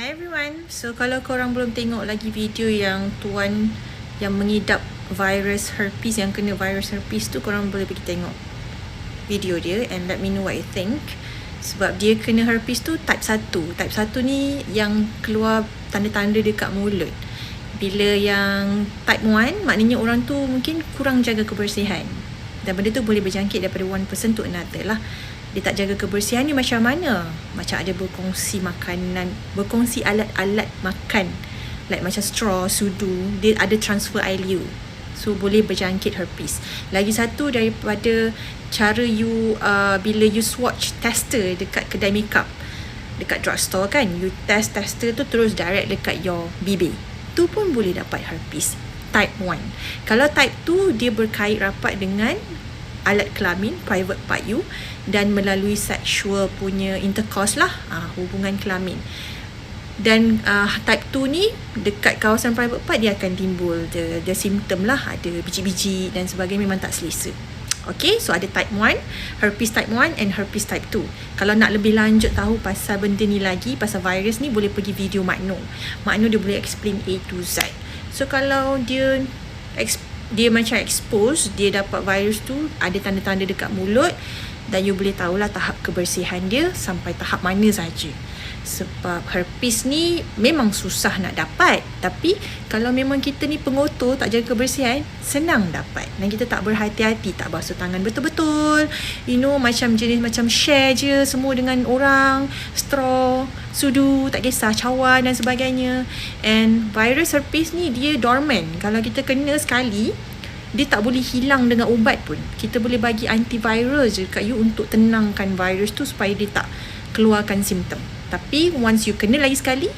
Hi everyone. So kalau korang belum tengok lagi video yang tuan yang mengidap virus herpes yang kena virus herpes tu korang boleh pergi tengok video dia and let me know what you think. Sebab dia kena herpes tu type 1. Type 1 ni yang keluar tanda-tanda dekat mulut. Bila yang type 1 maknanya orang tu mungkin kurang jaga kebersihan. Dan benda tu boleh berjangkit daripada one person to another lah. Dia tak jaga kebersihan ni macam mana? Macam ada berkongsi makanan berkongsi alat-alat makan. Like macam straw sudu dia ada transfer air liu so boleh berjangkit herpes. Lagi satu daripada cara you uh, bila you swatch tester dekat kedai makeup dekat drugstore kan you test tester tu terus direct dekat your bibir tu pun boleh dapat herpes type 1 kalau type 2 dia berkait rapat dengan alat kelamin private part you dan melalui sexual punya intercourse lah uh, hubungan kelamin dan uh, type 2 ni dekat kawasan private part dia akan timbul the, the symptom lah ada biji-biji dan sebagainya memang tak selesa Okay, so ada type 1, herpes type 1 and herpes type 2. Kalau nak lebih lanjut tahu pasal benda ni lagi, pasal virus ni boleh pergi video Makno. Makno dia boleh explain A to Z. So kalau dia dia macam expose dia dapat virus tu ada tanda-tanda dekat mulut dan you boleh tahulah tahap kebersihan dia sampai tahap mana saja sebab herpes ni memang susah nak dapat. Tapi kalau memang kita ni pengotor tak jaga kebersihan senang dapat. Dan kita tak berhati-hati tak basuh tangan betul-betul. You know macam jenis macam share je semua dengan orang. Straw sudu tak kisah cawan dan sebagainya. And virus herpes ni dia dormant. Kalau kita kena sekali dia tak boleh hilang dengan ubat pun. Kita boleh bagi antiviral je kat you untuk tenangkan virus tu supaya dia tak keluarkan simptom. Tapi once you kena lagi sekali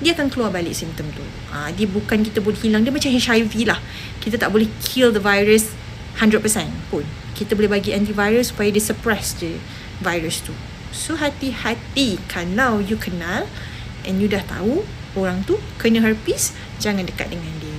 dia akan keluar balik simptom tu. Ha, dia bukan kita boleh hilang. Dia macam HIV lah. Kita tak boleh kill the virus 100% pun. Kita boleh bagi antivirus supaya dia suppress je virus tu. So hati-hati kalau you kenal and you dah tahu orang tu kena herpes jangan dekat dengan dia